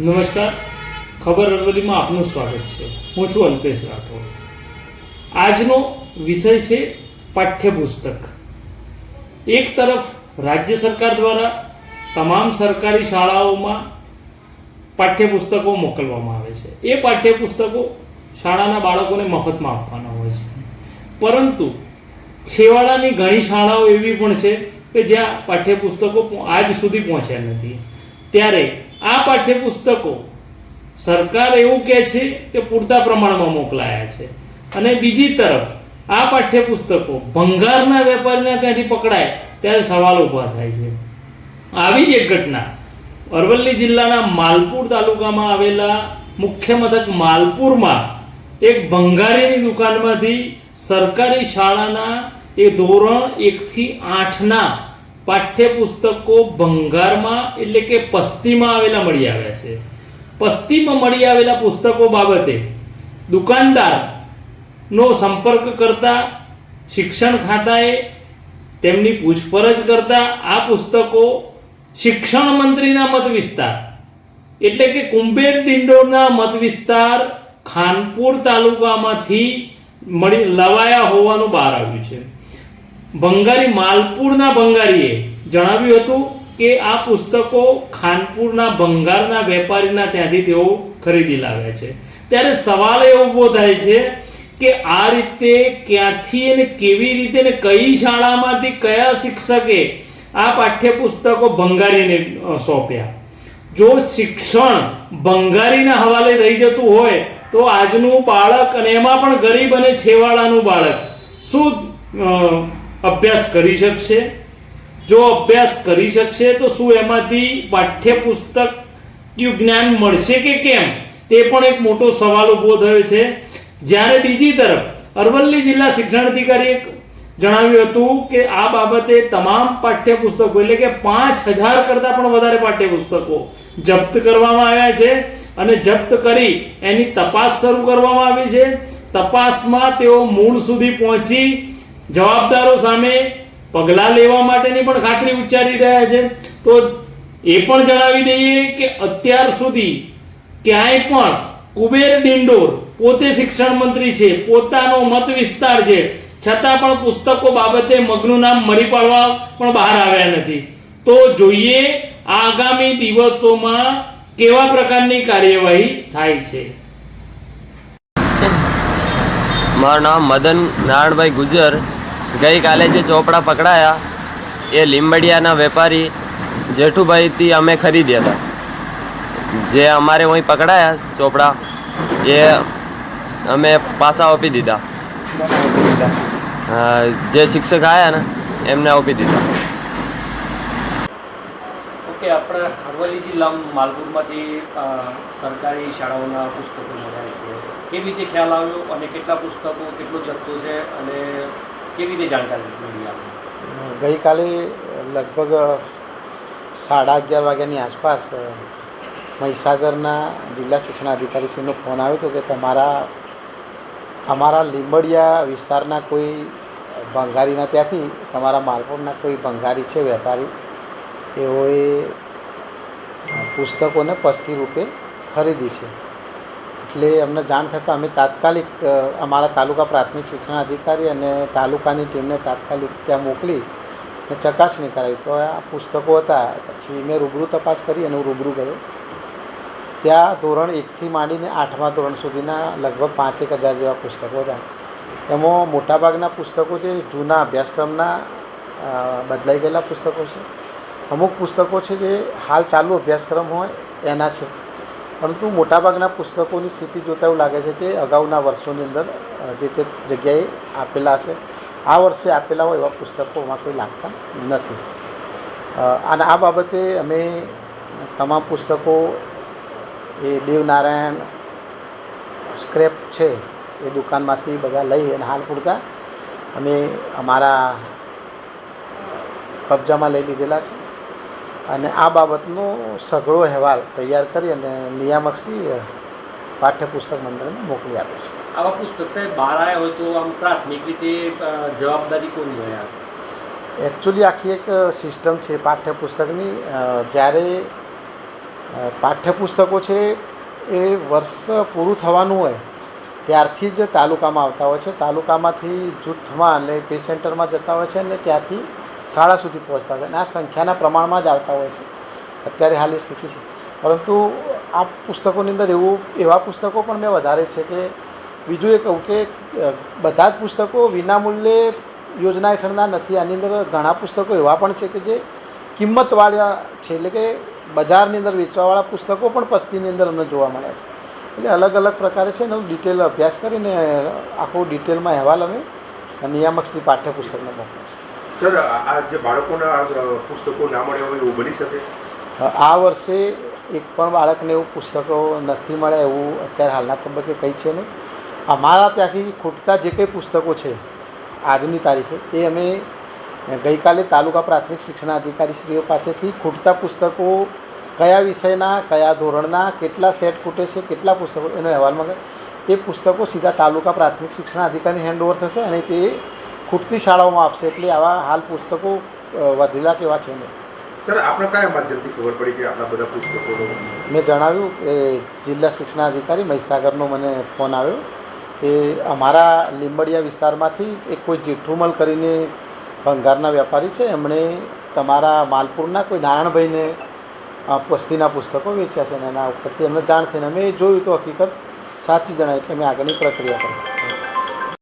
નમસ્કાર. ખબર અરવલ્લીમાં આપનું સ્વાગત છે. હું છું અલ્પેશ રાઠોડ. આજનો વિષય છે પાઠ્યપુસ્તક. એક તરફ રાજ્ય સરકાર દ્વારા તમામ સરકારી શાળાઓમાં પાઠ્યપુસ્તકો મોકલવામાં આવે છે. એ પાઠ્યપુસ્તકો શાળાના બાળકોને મફતમાં આપવાના હોય છે. પરંતુ છેવાડાની ઘણી શાળાઓ એવી પણ છે કે જ્યાં પાઠ્યપુસ્તકો આજ સુધી પહોંચ્યા નથી. ત્યારે આ પાઠ્યપુસ્તકો સરકાર એવું કહે છે કે પૂરતા પ્રમાણમાં મોકલાયા છે. અને બીજી તરફ, આ પાઠ્યપુસ્તકો ભંગારના વેપારીને ત્યાંથી પકડાય, ત્યારે સવાલ ઊભા થાય છે. આવી જ એક ઘટના. અરવલ્લી જિલ્લાના માલપુર તાલુકામાં આવેલા મુખ્ય મથક માલપુરમાં એક ભંગારીની દુકાનમાંથી સરકારી શાળાના એ ધોરણ એકથી આઠના પાઠ્યપુસ્તકો ભંગારમાં એટલે કે પસ્તીમાં આવેલા મળી આવ્યા છે. પસ્તીમાં મળી આવેલા પુસ્તકો બાબતે દુકાનદારનો સંપર્ક કરતા, શિક્ષણ ખાતાએ તેમની પૂછપરછ કરતા, આ પુસ્તકો શિક્ષણ મંત્રીના મત વિસ્તાર એટલે કે કુંભેર ડિંડોરના મત વિસ્તાર ખાનપુર તાલુકામાંથી મળી લવાયા હોવાનું બહાર આવ્યું છે. ભંગારી માલપુરના ભંગારીએ જણાવ્યું હતું કે આ પુસ્તકો ખાનપુરના ભંગારના વેપારીના ત્યાંથી તેઓ ખરીદી લાવ્યા છે. ત્યારે સવાલ એ ઊભો થાય છે કે આ રીતે ક્યાંથી અને કેવી રીતે ને કઈ શાળામાંથી કયા શિક્ષકે આ પાઠ્યપુસ્તકો ભંગારીને સોંપ્યા. જો શિક્ષણ ભંગારીના હવાલે રહી જતું હોય તો આજનું બાળક અને એમાં પણ ગરીબ અને છેવાડાનું બાળક શું અભ્યાસ કરી શકશે? જો અભ્યાસ કરી શકશે, તો શું એમાંથી પાઠ્યપુસ્તક જ્ઞાન મળશે કે કેમ? તે પણ એક મોટો સવાલ ઊભો થયો છે. જ્યારે બીજી તરફ અરવલ્લી જિલ્લા શિક્ષણ અધિકારીએ જણાવ્યું હતું કે આ બાબતે તમામ પાઠ્યપુસ્તકો, એટલે કે પાંચ હજાર કરતાં પણ વધારે પાઠ્યપુસ્તકો જપ્ત કરવામાં આવ્યા છે અને જપ્ત કરી એની તપાસ શરૂ કરવામાં આવી છે. તપાસમાં તેઓ મૂળ સુધી પહોંચી જવાબદારો સામે પગલાં લેવા માટેની પણ ખાતરી ઉચ્ચારી રહ્યા છે. તો એ પણ જણાવી દઈએ કે અત્યાર સુધી ક્યાંય પણ કુબેર ડિંડોર પોતે શિક્ષણ મંત્રી છે, પોતાનો મત વિસ્તાર છે, છતાં પણ પુસ્તકો બાબતે મગનું નામ મરી પાડવા પણ બહાર આવ્યા નથી. તો જોઈએ આગામી દિવસોમાં કેવા પ્રકારની કાર્યવાહી થાય છે. મારું નામ મદન નારાયણભાઈ ગુજર ગઈકાલે જે ચોપડા પકડાયા, એ લીંબડિયાના વેપારી જેઠુભાઈથી અમે ખરીદ્યા હતા. જે અમારે અહીં પકડાયા ચોપડા, એ અમે પાસા આપી દીધા. જે શિક્ષક આવ્યા ને, એમને આપી દીધા. ઓકે, આપણે અરવલ્લી જિલ્લા માલપુરમાંથી સરકારી શાળાઓના પુસ્તકો મળ્યા છે. કેવી રીતે ખ્યાલ આવ્યો અને કેટલા પુસ્તકો, કેટલો જથ્થો છે અને કેવી રીતે જાણકારી મળી આપણે ગઈકાલે લગભગ સાડા અગિયાર વાગ્યાની આસપાસ મહીસાગરના જિલ્લા શિક્ષણાધિકારીશ્રીનો ફોન આવ્યો હતો કે તમારા, અમારા લીંબડિયા વિસ્તારના કોઈ ભંગારીના ત્યાંથી તમારા માલપુરના કોઈ ભંગારી છે, વેપારી એઓએ પુસ્તકોને પસ્તી રૂપે ખરીદી છે. એટલે અમને જાણ થતાં અમે તાત્કાલિક અમારા તાલુકા પ્રાથમિક શિક્ષણ અધિકારી અને તાલુકાની ટીમને તાત્કાલિક ત્યાં મોકલી અને ચકાસણી કરાવી. તો આ પુસ્તકો હતા, પછી મેં રૂબરૂ તપાસ કરી અને હું રૂબરૂ ગયો. ત્યાં ધોરણ એકથી માંડીને આઠમા ધોરણ સુધીના લગભગ પાંચેક હજાર જેવા પુસ્તકો હતા. એમાં મોટાભાગના પુસ્તકો છે, જૂના અભ્યાસક્રમના બદલાઈ ગયેલા પુસ્તકો છે. અમુક પુસ્તકો છે જે હાલ ચાલુ અભ્યાસક્રમ હોય, એના છે. પરંતુ મોટાભાગના પુસ્તકોની સ્થિતિ જોતાં એવું લાગે છે કે અગાઉના વર્ષોની અંદર જે તે જગ્યાએ આપેલા હશે, આ વર્ષે આપેલા હોય એવા પુસ્તકોમાં કોઈ લાગતા નથી. અને આ બાબતે અમે તમામ પુસ્તકો, એ દેવનારાયણ સ્ક્રેપ છે એ દુકાનમાંથી બધા લઈ અને હાલ પૂરતા અમે અમારા કબજામાં લઈ લીધેલા છે. અને આ બાબતનો સઘળો અહેવાલ તૈયાર કરી અને નિયામકશ્રી પાઠ્યપુસ્તક મંડળને મોકલી આપે છે. આવા પુસ્તક સાહેબ બહાર આવ્યા હોય તો આમ પ્રાથમિક રીતે જવાબદારી કોની હોય એકચ્યુઅલી આખી એક સિસ્ટમ છે પાઠ્યપુસ્તકની. જ્યારે પાઠ્યપુસ્તકો છે એ વર્ષ પૂરું થવાનું હોય ત્યારથી જ તાલુકામાં આવતા હોય છે. તાલુકામાંથી જૂથમાં એટલે પે સેન્ટરમાં જતા હોય છે અને ત્યાંથી શાળા સુધી પહોંચતા હોય અને આ સંખ્યાના પ્રમાણમાં જ આવતા હોય છે. અત્યારે હાલની સ્થિતિ છે. પરંતુ આ પુસ્તકોની અંદર એવું, એવા પુસ્તકો પણ મેં વધારે છે કે બીજું એ કહું કે બધા જ પુસ્તકો વિનામૂલ્યે યોજના હેઠળના નથી. આની અંદર ઘણા પુસ્તકો એવા પણ છે કે જે કિંમતવાળા છે. એટલે કે બજારની અંદર વેચવાવાળા પુસ્તકો પણ પસ્તીની અંદર અમને જોવા મળ્યા છે. એટલે અલગ અલગ પ્રકારે છે ને હું ડિટેલ અભ્યાસ કરીને આખો ડિટેલમાં અહેવાલ અમે નિયામક શ્રી પાઠ્યપુસ્તકને મોકલું સર, આ જે બાળકોના પુસ્તકો ના મળે હોય એવું બની શકે? આ વર્ષે એક પણ બાળકને એવું પુસ્તકો નથી મળ્યા એવું અત્યારે હાલના તબક્કે કંઈ છે નહીં. અમારા ત્યાંથી ખૂટતા જે કંઈ પુસ્તકો છે આજની તારીખે, એ અમે ગઈકાલે તાલુકા પ્રાથમિક શિક્ષણ અધિકારીશ્રીઓ પાસેથી ખૂટતા પુસ્તકો કયા વિષયના, કયા ધોરણના, કેટલા સેટ ખૂટે છે, કેટલા પુસ્તકો, એનો અહેવાલ મંગાવે એ પુસ્તકો સીધા તાલુકા પ્રાથમિક શિક્ષણ અધિકારી હેન્ડઓવર થશે અને તે ખૂટતી શાળાઓમાં આપશે એટલે આવા હાલ પુસ્તકો વધેલા કેવા છે નહીં. સર આપણે કયા માધ્યમથી ખબર પડી કે આપણા બધા પુસ્તકો મેં જણાવ્યું કે જિલ્લા શિક્ષણાધિકારી મહીસાગરનો મને ફોન આવ્યો કે અમારા લીંબડિયા વિસ્તારમાંથી એક કોઈ જેઠુમલ કરીને ભંગારના વેપારી છે. એમણે તમારા માલપુરના કોઈ નારાયણભાઈને પસ્તીના પુસ્તકો વેચ્યા છે અને એના ઉપરથી એમને જાણ થઈને મેં જોયું તો હકીકત સાચી જણાય એટલે મેં આગળની પ્રક્રિયા કરી.